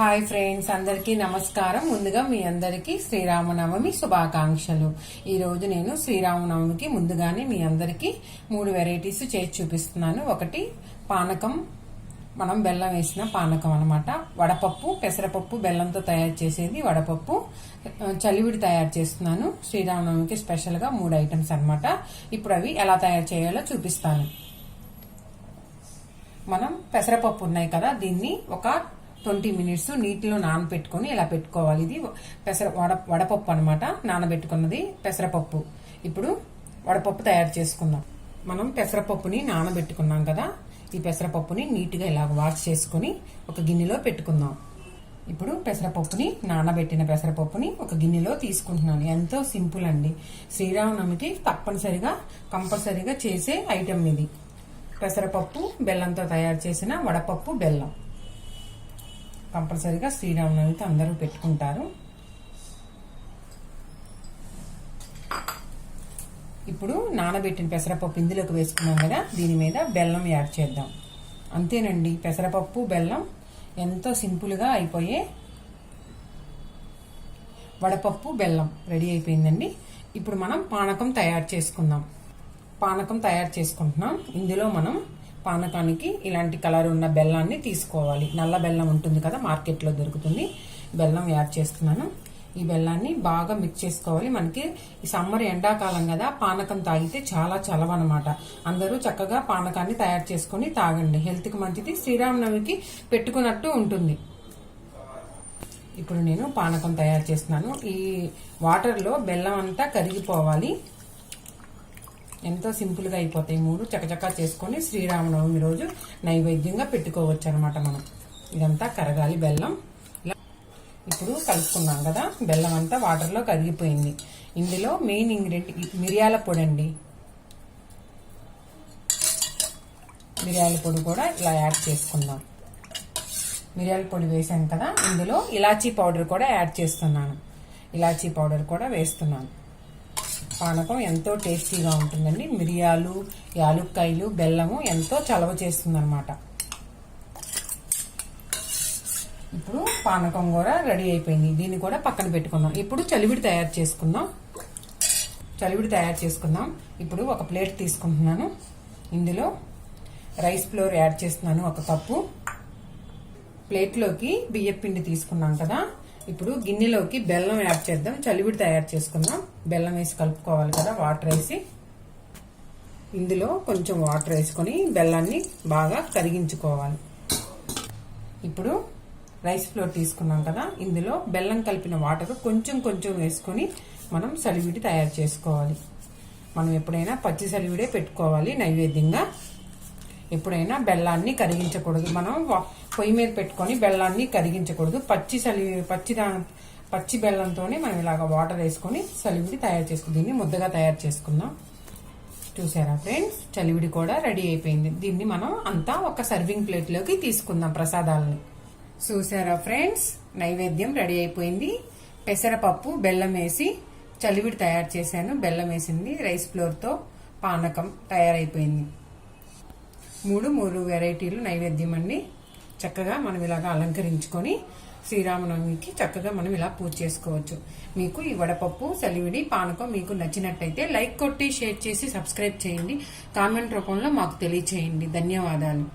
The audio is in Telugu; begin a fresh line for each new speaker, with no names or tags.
హాయ్ ఫ్రెండ్స్ అందరికీ నమస్కారం. ముందుగా మీ అందరికీ శ్రీరామనవమి శుభాకాంక్షలు. ఈరోజు నేను శ్రీరామనవమికి ముందుగానే మీ అందరికీ మూడు వెరైటీస్ చేసి చూపిస్తున్నాను. ఒకటి పానకం. మనం బెల్లం వేసిన పానకం అనమాట వడపప్పు పెసరపప్పు బెల్లంతో తయారు చేసేది వడపప్పు. చలివిడి తయారు చేస్తున్నాను. శ్రీరామనవమికి స్పెషల్గా మూడు ఐటమ్స్ అన్నమాట. ఇప్పుడు అవి ఎలా తయారు చేయాలో చూపిస్తాను. మనం పెసరపప్పు ఉన్నాయి కదా దీన్ని ఒక ట్వంటీ మినిట్స్ నీటిలో నానబెట్టుకొని ఇలా పెట్టుకోవాలి. ఇది పెసర వడ వడపప్పు అనమాట నానబెట్టుకున్నది పెసరపప్పు. ఇప్పుడు వడపప్పు తయారు చేసుకుందాం. మనం పెసరపప్పుని నానబెట్టుకున్నాం కదా. ఈ పెసరపప్పుని నీట్గా ఇలా వాష్ చేసుకొని ఒక గిన్నెలో పెట్టుకుందాం. ఇప్పుడు పెసరపప్పుని నానబెట్టిన పెసరపప్పుని ఒక గిన్నెలో తీసుకుంటున్నాను. ఎంతో సింపుల్ అండి. శ్రీరామనవమికి తప్పనిసరిగా కంపల్సరిగా చేసే ఐటెం ఇది. పెసరపప్పు బెల్లంతో తయారు చేసిన వడపప్పు బెల్లం. కంపల్సరీగా శ్రీరామనవమికి అందరూ పెట్టుకుంటారు. ఇప్పుడు నానబెట్టిన పెసరపప్పు ఇందులోకి వేసుకున్నాం కదా దీని మీద బెల్లం యాడ్ చేద్దాం. అంతేనండి పెసరపప్పు బెల్లం ఎంతో సింపుల్గా అయిపోయే వడపప్పు బెల్లం రెడీ అయిపోయిందండి. ఇప్పుడు మనం పానకం తయారు చేసుకుందాం. పానకం తయారు చేసుకుంటున్నాం. ఇందులో మనం పానకానికి ఇలాంటి కలర్ ఉన్న బెల్లాన్ని తీసుకోవాలి. నల్ల బెల్లం ఉంటుంది కదా మార్కెట్లో దొరుకుతుంది. బెల్లం యాడ్ చేస్తున్నాను. ఈ బెల్లాన్ని బాగా మిక్స్ చేసుకోవాలి. మనకి ఈ సమ్మర్ ఎండాకాలం కదా పానకం తాగితే చాలా చలవ అనమాట అందరూ చక్కగా పానకాన్ని తయారు చేసుకొని తాగండి. హెల్త్కి మంచిది శ్రీరామనవమికి పెట్టుకున్నట్టు ఉంటుంది. ఇప్పుడు నేను పానకం తయారు చేస్తున్నాను. ఈ వాటర్లో బెల్లం అంతా కరిగిపోవాలి. ఎంతో సింపుల్గా అయిపోతాయి. మూడు చకచకా చేసుకొని శ్రీరామనవమి రోజు నైవేద్యంగా పెట్టుకోవచ్చు అనమాట మనం. ఇదంతా కరగాలి బెల్లం. ఇలా ఇప్పుడు కలుపుకున్నాం కదా బెల్లం అంతా వాటర్లో కరిగిపోయింది. ఇందులో మెయిన్ ఇంగ్రీడియంట్ మిరియాల పొడి అండి. మిరియాల పొడి కూడా ఇలా యాడ్ చేసుకుందాం. మిరియాల పొడి వేసాను కదా ఇందులో ఇలాచీ పౌడర్ కూడా యాడ్ చేస్తున్నాను. ఇలాచీ పౌడర్ కూడా వేస్తున్నాను. పానకం ఎంతో టేస్టీగా ఉంటుందండి. మిరియాలు యాలుక్కాయలు బెల్లము ఎంతో చలవ చేస్తుందన్నమాట. ఇప్పుడు పానకం కూడా రెడీ అయిపోయింది. దీన్ని కూడా పక్కన పెట్టుకుందాం. ఇప్పుడు చలివిడి తయారు చేసుకుందాం. చలివిడి తయారు చేసుకుందాం. ఇప్పుడు ఒక ప్లేట్ తీసుకుంటున్నాను. ఇందులో రైస్ ఫ్లోర్ యాడ్ చేస్తున్నాను ఒక కప్పు. ప్లేట్లోకి బియ్యపిండి తీసుకున్నాం కదా. ఇప్పుడు గిన్నెలోకి బెల్లం యాడ్ చేద్దాం. చలివిడి తయారు చేసుకుందాం. బెల్లం వేసి కలుపుకోవాలి కదా వాటర్ వేసి. ఇందులో కొంచెం వాటర్ వేసుకొని బెల్లాన్ని బాగా కరిగించుకోవాలి. ఇప్పుడు రైస్ ఫ్లోర్ తీసుకున్నాం కదా ఇందులో బెల్లం కలిపిన వాటర్ కొంచెం కొంచెం వేసుకొని మనం సలివిడి తయారు చేసుకోవాలి. మనం ఎప్పుడైనా పచ్చి సలివిడే పెట్టుకోవాలి నైవేద్యంగా. ఎప్పుడైనా బెల్లాన్ని కరిగించకూడదు. మనం వా- పొయ్యి మీద పెట్టుకొని బెల్లాన్ని కరిగించకూడదు. పచ్చి సలి పచ్చి పచ్చి బెల్లంతోనే మనం ఇలాగ వాటర్ వేసుకొని సలివిడి తయారు చేసుకుందాం దీన్ని ముద్దగా తయారు చేసుకుందాం. చూసారా ఫ్రెండ్స్? చలివిడి కూడా రెడీ అయిపోయింది. దీన్ని మనం అంతా ఒక సర్వింగ్ ప్లేట్లోకి తీసుకుందాం ప్రసాదాలని. చూసారా ఫ్రెండ్స్? నైవేద్యం రెడీ అయిపోయింది. పెసరపప్పు బెల్లం వేసి చలివిడి తయారు చేశాను. బెల్లం వేసింది. రైస్ ఫ్లోర్తో పానకం తయారైపోయింది. మూడు మూడు వెరైటీలు నైవేద్యం అండి. చక్కగా మనం ఇలాగా అలంకరించుకొని శ్రీరామనవమికి చక్కగా మనం ఇలా పూజ చేసుకోవచ్చు. మీకు ఈ వడపప్పు సలివిడి పానకం మీకు నచ్చినట్టయితే లైక్ కొట్టి షేర్ చేసి సబ్స్క్రైబ్ చేయండి. కామెంట్ రూపంలో మాకు తెలియచేయండి. ధన్యవాదాలు.